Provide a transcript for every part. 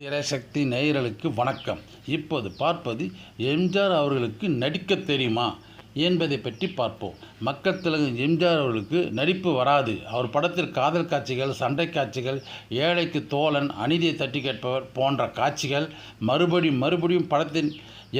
திரைசக்தி நேயர்களுக்கு வணக்கம். இப்போது பார்ப்பது எம்ஜிஆர் அவர்களுக்கு நடிக்க தெரியுமா என்பதை பற்றி பார்ப்போம். மக்கள் திலகம் எம்ஜிஆர் அவர்களுக்கு நடிப்பு வராது. அவர் படத்தில் காதல் காட்சிகள் சண்டை காட்சிகள் ஏழைக்கு தோழன் அநீதியை தட்டி கேட்பவர் போன்ற காட்சிகள் மறுபடியும் மறுபடியும் படத்தின்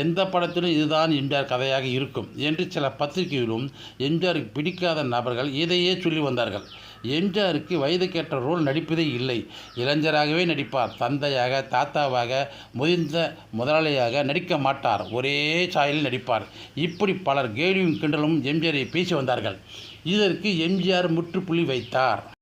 எந்த படத்திலும் இதுதான் எம்ஜிஆர் கதையாக இருக்கும் என்று சில பத்திரிகையிலும் எம்ஜிஆருக்கு பிடிக்காத நபர்கள் இதையே சொல்லி வந்தார்கள். எம்ஜிஆருக்கு வயதுக்கேற்ற ரோல் நடிப்பதே இல்லை. இளைஞராகவே நடிப்பார். தந்தையாக தாத்தாவாக முதிர்ந்த முதலாளியாக நடிக்க மாட்டார். ஒரே சாயலில் நடிப்பார். இப்படி பலர் கேலியும் கிண்டலும் எம்ஜிஆரை பேசி வந்தார்கள். இதற்கு எம்ஜிஆர் முற்றுப்புள்ளி வைத்தார்.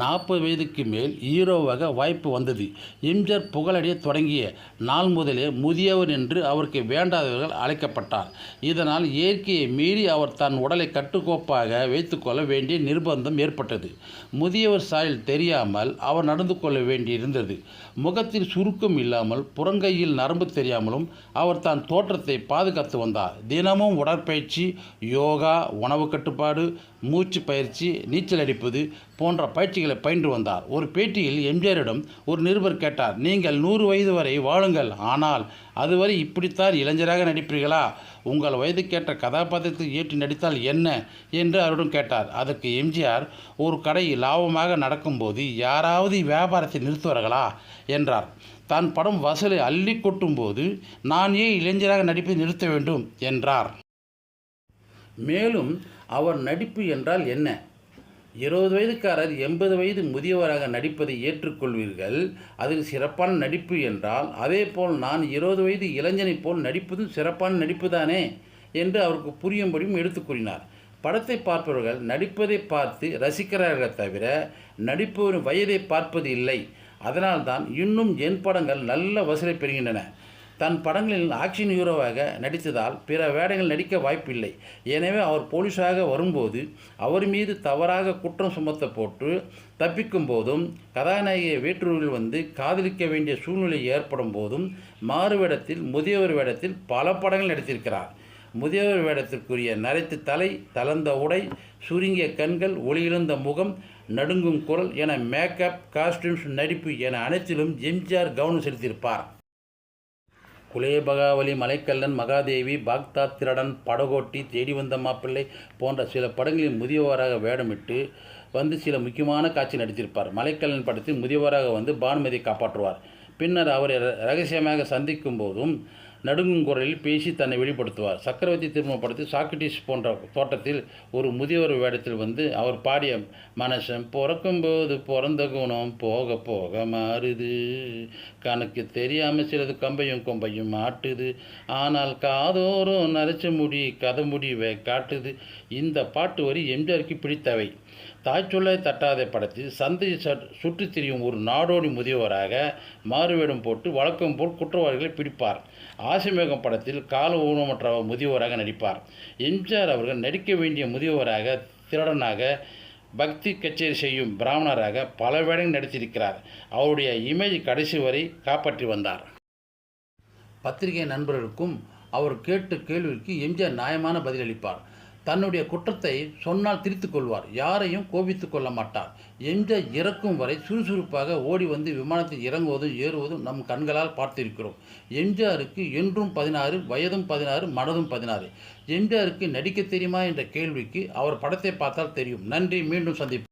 நாற்பது வயதுக்கு மேல் ஹீரோவாக வாய்ப்பு வந்தது. எம்ஜிஆர் புகழடைய தொடங்கிய நாள் முதலே முதியவர் என்று அவருக்கு வேண்டாதவர்கள் அழைக்கப்பட்டார். இதனால் இயற்கையை மீறி அவர் தன் உடலை கட்டுக்கோப்பாக வைத்துக்கொள்ள வேண்டிய நிர்பந்தம் ஏற்பட்டது. முதியவர் சாயல் தெரியாமல் அவர் நடந்து கொள்ள வேண்டியிருந்தது. முகத்தில் சுருக்கம் இல்லாமல் புறங்கையில் நரம்பு தெரியாமலும் அவர் தன் தோற்றத்தை பாதுகாத்து வந்தார். தினமும் உடற்பயிற்சி யோகா உணவு கட்டுப்பாடு மூச்சு பயிற்சி நீச்சல் அடிப்பது போன்ற பயிற்சிகளை பயின்று வந்தார். ஒரு பேட்டியில் எம்ஜிஆரிடம் ஒரு நிருபர் கேட்டார் நீங்கள் நூறு வயது வரை வாழுங்கள் ஆனால் அதுவரை இப்படித்தான் இளைஞராக நடிப்பீர்களா? உங்கள் வயதுக்கேற்ற கதாபாத்திரத்தை ஏற்றி நடித்தால் என்ன? என்று அவரிடம் கேட்டார். அதற்கு எம்ஜிஆர் ஒரு கடை லாபமாக நடக்கும்போது யாராவது வியாபாரத்தை நிறுத்துவார்களா? என்றார். தான் படம் வசூலை அள்ளி கொட்டும்போது நான் ஏன் இளைஞராக நடிப்பை நிறுத்த வேண்டும்? என்றார். மேலும் அவர் நடிப்பு என்றால் என்ன? இருபது வயதுக்காரர் எண்பது வயது முதியவராக நடிப்பதை ஏற்றுக்கொள்வீர்கள். அதில் சிறப்பான நடிப்பு என்றால் அதேபோல் நான் இருபது வயது இளைஞனைப் போல் நடிப்பதும் சிறப்பான நடிப்பு தானே என்று அவருக்கு புரியும்படியும் எடுத்து கூறினார். படத்தை பார்ப்பவர்கள் நடிப்பதை பார்த்து ரசிக்கிறார்களே தவிர நடிப்பவரின் வயதை பார்ப்பது இல்லை. அதனால்தான் இன்னும் என் படங்கள் நல்ல வசூலை பெறுகின்றன. தன் படங்களில் ஆக்ஷன் ஹீரோவாக நடித்ததால் பிற வேடங்கள் நடிக்க வாய்ப்பில்லை. எனவே அவர் போலீஸாக வரும்போது அவர் மீது தவறாக குற்றம் சுமத்த போட்டு தப்பிக்கும் போதும் கதாநாயகியை வேற்றூரில் வந்து காதலிக்க வேண்டிய சூழ்நிலை ஏற்படும் போதும் மாறுவேடத்தில் முதியவர் வேடத்தில் பல படங்கள் நடித்திருக்கிறார். முதியவர் வேடத்திற்குரிய நரைத்து தலை தளர்ந்த உடை சுருங்கிய கண்கள் ஒளியிழந்த முகம் நடுங்கும் குரல் என மேக்கப் காஸ்டியூம்ஸ் நடிப்பு என அனைத்திலும் எம்ஜிஆர் கவனம் செலுத்தியிருப்பார். குலேபகாவலி மலைக்கல்லன் மகாதேவி பாக்தாத் திருடன் படகோட்டி தேடி வந்த மாப்பிள்ளை போன்ற சில படங்களில் முதியவராக வேடமிட்டு வந்து சில முக்கியமான காட்சி நடித்திருப்பார். மலைக்கல்லன் படத்தில் முதியவராக வந்து பானுமதியை காப்பாற்றுவார். பின்னர் அவரை ரகசியமாக சந்திக்கும் போதும் நடுங்கும் குரலில் பேசி தன்னை வெளிப்படுத்துவார். சக்கரவர்த்தி திரும்ப படத்தில் சாக்ரட்டிஸ் போன்ற தோட்டத்தில் ஒரு முதியவர் வேடத்தில் வந்து அவர் பாடிய மனசன் பிறக்கும்போது பிறந்த குணம் போக போக மாறுது. கணக்கு தெரியாமல் சிலது கம்பையும் கொம்பையும் மாட்டுது ஆனால் காதோறும் நரைச்ச முடி கதை முடிவை காட்டுது. இந்த பாட்டு வரி எம்ஜிஆருக்கு பிடித்தவை. தாய்ச்சொல்லை தட்டாத படத்தில் சந்தையை சுற்றித் திரியும் ஒரு நாடோடி முதியவராக மாறுவேடம் போட்டு வழக்கம் போல் குற்றவாளிகளை பிடிப்பார். ஆசிமேகம் படத்தில் கால ஊனமற்ற முதியவராக நடிப்பார். எம்ஜிஆர் அவர்கள் நடிக்க வேண்டிய முதியவராக திருடனாக பக்தி கச்சேரி செய்யும் பிராமணராக பல வேடங்கள் நடித்திருக்கிறார். அவருடைய இமேஜ் கடைசி வரை காப்பாற்றி வந்தார். பத்திரிகை நண்பர்களுக்கும் அவர் கேட்ட கேள்விக்கு எம்ஜிஆர் நியாயமான பதிலளிப்பார். தன்னுடைய குற்றத்தை சொன்னால் திரித்து கொள்வார். யாரையும் கோபித்து கொள்ள மாட்டார். எம்ஜிஆர் இறக்கும் வரை சுறுசுறுப்பாக ஓடி வந்து விமானத்தில் இறங்குவதும் ஏறுவதும் நம் கண்களால் பார்த்திருக்கிறோம். எம்ஜிஆருக்கு என்றும் பதினாறு வயதும் பதினாறு மனதும் பதினாறு. எம்ஜிஆருக்கு நடிக்க தெரியுமா என்ற கேள்விக்கு அவர் படத்தை பார்த்தால் தெரியும். நன்றி மீண்டும் சந்திப்போம்.